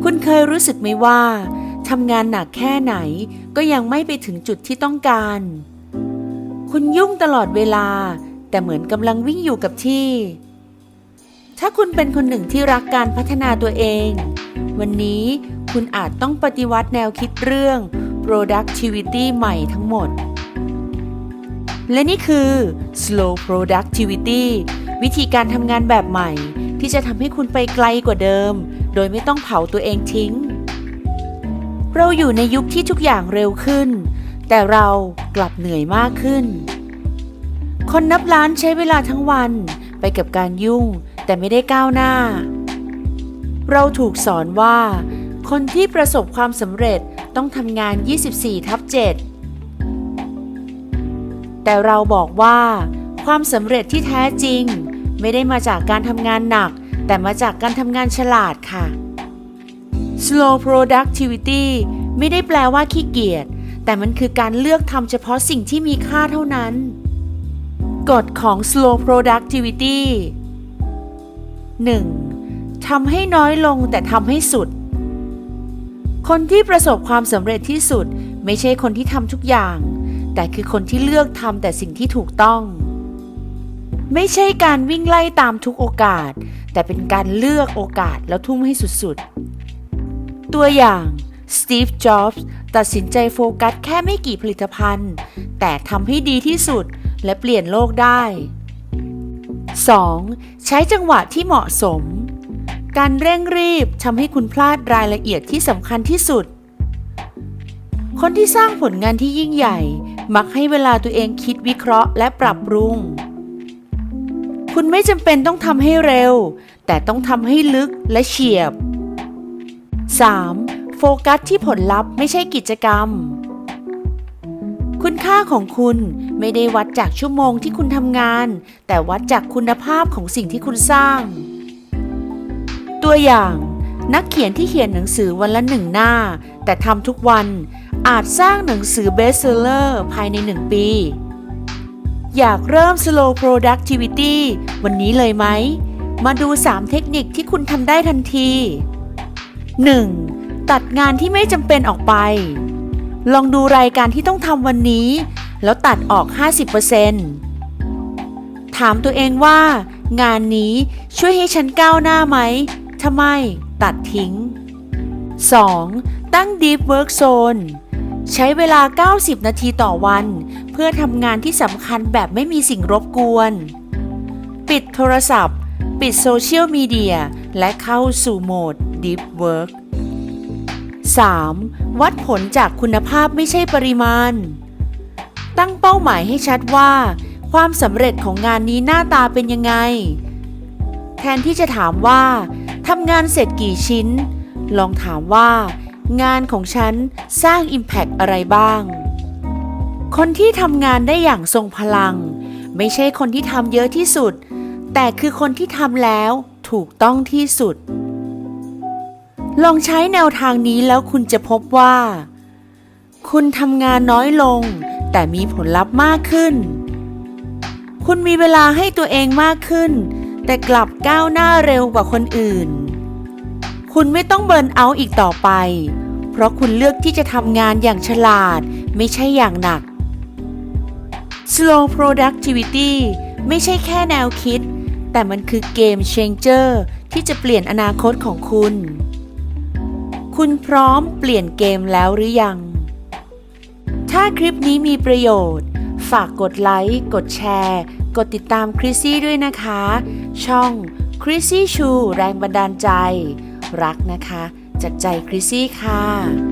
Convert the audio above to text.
คุณเคยรู้สึกไหมว่าทำงานหนักแค่ไหนก็ยังไม่ไปถึงจุดที่ต้องการ คุณยุ่งตลอดเวลา แต่เหมือนกำลังวิ่งอยู่กับที่ ถ้าคุณเป็นคนหนึ่งที่รักการพัฒนาตัวเอง วันนี้คุณอาจต้องปฏิวัติแนวคิดเรื่อง productivity ใหม่ทั้งหมด และนี่คือ slow productivity วิธีการทำงานแบบใหม่ที่จะทำให้คุณไปไกลกว่าเดิม โดยไม่ต้องเผาตัวเองทิ้ง เราอยู่ในยุคที่ทุกอย่างเร็วขึ้น แต่เรากลับเหนื่อยมากขึ้น คนนับล้านใช้เวลาทั้งวันไปกับการยุ่งแต่ไม่ได้ก้าวหน้า เราถูกสอนว่า คนที่ประสบความสำเร็จต้องทำงาน 24 ทับ 7 แต่เราบอกว่า ความสำเร็จที่แท้จริง ไม่ได้มาจากการทำงานหนัก แต่มาจากการทำงานฉลาดค่ะ slow productivity ไม่ได้แปลว่าขี้เกียจ แต่มันคือการเลือกทำเฉพาะสิ่งที่มีค่าเท่านั้น กฎของ slow productivity 1. ทำให้น้อยลงแต่ทำให้สุด คนที่ประสบความสำเร็จที่สุด ไม่ใช่คนที่ทำทุกอย่าง แต่คือคนที่เลือกทำแต่สิ่งที่ถูกต้อง ไม่ใช่การวิ่งไล่ตามทุกโอกาส แต่เป็นการเลือกโอกาสแล้วทุ่มให้สุดๆ ตัวอย่างสตีฟ จ็อบส์ตัดสินใจโฟกัสแค่ไม่กี่ผลิตภัณฑ์ แต่ทำให้ดีที่สุดและเปลี่ยนโลกได้ 2. ใช้จังหวะที่เหมาะสม การเร่งรีบทำให้คุณพลาดรายละเอียดที่สำคัญที่สุด คนที่สร้างผลงานที่ยิ่งใหญ่ มักให้เวลาตัวเองคิดวิเคราะห์และปรับปรุง คุณไม่จำเป็นต้องทำให้เร็ว แต่ต้องทำให้ลึกและเฉียบ 3. โฟกัสที่ผลลัพธ์ไม่ใช่กิจกรรม คุณค่าของคุณไม่ได้วัดจากชั่วโมงที่คุณทำงาน แต่วัดจากคุณภาพของสิ่งที่คุณสร้าง ตัวอย่างนักเขียนที่เขียนหนังสือวันละหนึ่งหน้า แต่ทำทุกวันอาจสร้างหนังสือเบสเซอร์เลอร์ภายในหนึ่งปี อยากเริ่ม slow productivity วันนี้เลยไหม มาดู 3 เทคนิคที่คุณทำได้ทันที 1. ตัดงานที่ไม่จำเป็นออกไป ลองดูรายการที่ต้องทำวันนี้ แล้วตัดออก 50%ถามตัวเองว่า งานนี้ช่วยให้ฉันก้าวหน้าไหม ถ้าไม่ ตัดทิ้ง 2. ตั้ง Deep Work Zone ใช้เวลา 90 นาทีต่อวัน เพื่อทำงานที่สำคัญแบบไม่มีสิ่งรบกวน ปิดโทรศัพท์ ปิดโซเชียลมีเดีย และเข้าสู่โหมด Deep Work 3. วัดผลจากคุณภาพไม่ใช่ปริมาณ ตั้งเป้าหมายให้ชัดว่า ความสำเร็จของงานนี้หน้าตาเป็นยังไง แทนที่จะถามว่าทำงานเสร็จกี่ชิ้น ลองถามว่า งานของฉันสร้าง Impact อะไรบ้าง คนที่ทำงานได้อย่างทรงพลัง ไม่ใช่คนที่ทำเยอะที่สุด แต่คือคนที่ทำแล้วถูกต้องที่สุด ลองใช้แนวทางนี้แล้วคุณจะพบว่า คุณทำงานน้อยลง แต่มีผลลัพธ์มากขึ้น คุณมีเวลาให้ตัวเองมากขึ้น แต่กลับก้าวหน้าเร็วกว่าคนอื่น คุณไม่ต้องเบิร์นเอาท์อีกต่อไป เพราะคุณเลือกที่จะทำงานอย่างฉลาดไม่ใช่อย่างหนัก Slow productivity ไม่ใช่แค่แนวคิด แต่มันคือเกม changer ที่จะเปลี่ยนอนาคตของคุณ คุณพร้อมเปลี่ยนเกมแล้วหรือยัง ถ้าคลิปนี้มีประโยชน์ ฝากกดไลค์ กดแชร์ กดติดตามคริสซี่ด้วยนะคะ ช่องคริสซี่ชูแรงบันดาลใจ รักนะคะ จากใจคริสซี่ค่ะ